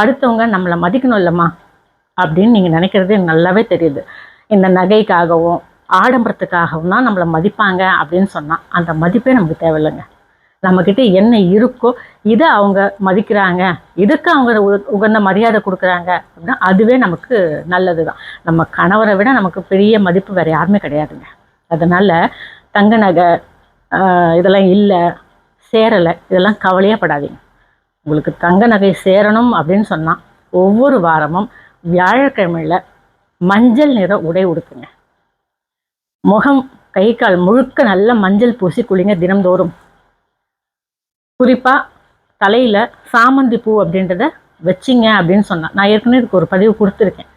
அடுத்தவங்க நம்மளை மதிக்கணும் இல்லைம்மா அப்படின்னு நீங்கள் நினைக்கிறது நல்லாவே தெரியுது. இந்த நகைக்காகவும் ஆடம்பரத்துக்காகவும் தான் நம்மளை மதிப்பாங்க அப்படின்னு சொன்னால் அந்த மதிப்பே நமக்கு தேவையில்லைங்க. நம்மக்கிட்ட என்ன இருக்கோ இதை அவங்க மதிக்கிறாங்க. இதுக்கு அவங்க உ- உகந்த மரியாதை கொடுக்குறாங்க அப்படின்னா அதுவே நமக்கு நல்லது தான் நம்ம கணவரை விட நமக்கு பெரிய மதிப்பு வேறு யாருமே கிடையாதுங்க. அதனால் தங்க நகை இதெல்லாம் இல்லை சேரலை இதெல்லாம் கவலையே படாதீங்க. உங்களுக்கு தங்க நகை சேரணும் அப்படின்னு சொன்னால் ஒவ்வொரு வாரமும் வியாழக்கிழமையில் மஞ்சள் நிற உடை உடுத்துங்க. முகம் கை கால் முழுக்க நல்ல மஞ்சள் பூசி குளிங்க தினம்தோறும். குறிப்பாக தலையில் சாமந்தி பூ அப்படின்றத வச்சிங்க அப்படின்னு சொன்னால் நான் ஏற்கனவே இதுக்கு ஒரு பதிவு கொடுத்துருக்கேன்.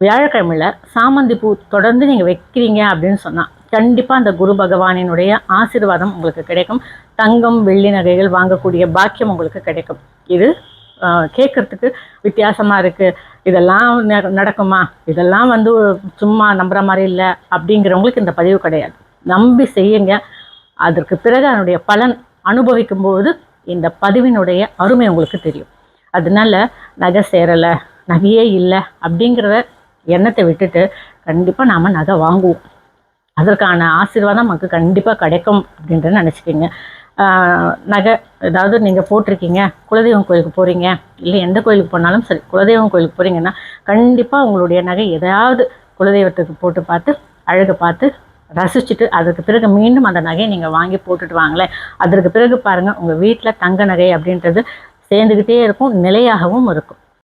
வியாழக்கிழமையில் சாமந்தி பூ தொடர்ந்து நீங்கள் வைக்கிறீங்க அப்படின்னு சொன்னால் கண்டிப்பாக அந்த குரு பகவானினுடைய ஆசீர்வாதம் உங்களுக்கு கிடைக்கும். தங்கம் வெள்ளி நகைகள் வாங்கக்கூடிய பாக்கியம் உங்களுக்கு கிடைக்கும். இது கேட்குறதுக்கு வித்தியாசமாக இருக்குது இதெல்லாம் ந- நடக்குமா? இதெல்லாம் வந்து சும்மா நம்புகிற மாதிரி இல்லை அப்படிங்கிறவங்களுக்கு இந்த பதிவு கிடையாது. நம்பி செய்யுங்க. அதற்கு பிறகு அதனுடைய பலன் அனுபவிக்கும் போது இந்த பதிவினுடைய அருமை உங்களுக்கு தெரியும். அதனால நகை சேரலை நகையே இல்லை அப்படிங்கிற எண்ணத்தை விட்டுட்டு கண்டிப்பாக நாம் நகை வாங்குவோம். அதற்கான ஆசீர்வாதம் நமக்கு கண்டிப்பாக கிடைக்கும் அப்படின்றத நினச்சிக்கிங்க. நகை ஏதாவது நீங்கள் போட்டிருக்கீங்க குலதெய்வம் கோயிலுக்கு போகிறீங்க இல்லை எந்த கோயிலுக்கு போனாலும் சரி குலதெய்வம் கோயிலுக்கு போகிறீங்கன்னா கண்டிப்பாக உங்களுடைய நகை எதாவது குலதெய்வத்துக்கு போட்டு பார்த்து அழகு பார்த்து ரசிச்சுட்டு அதற்கு பிறகு மீண்டும் அந்த நகையை நீங்கள் வாங்கி போட்டுட்டு வாங்களேன். அதற்கு பிறகு பாருங்கள் உங்கள் வீட்டில் தங்க நகை அப்படின்றது சேர்ந்துக்கிட்டே இருக்கும் நிலையாகவும் இருக்கும்.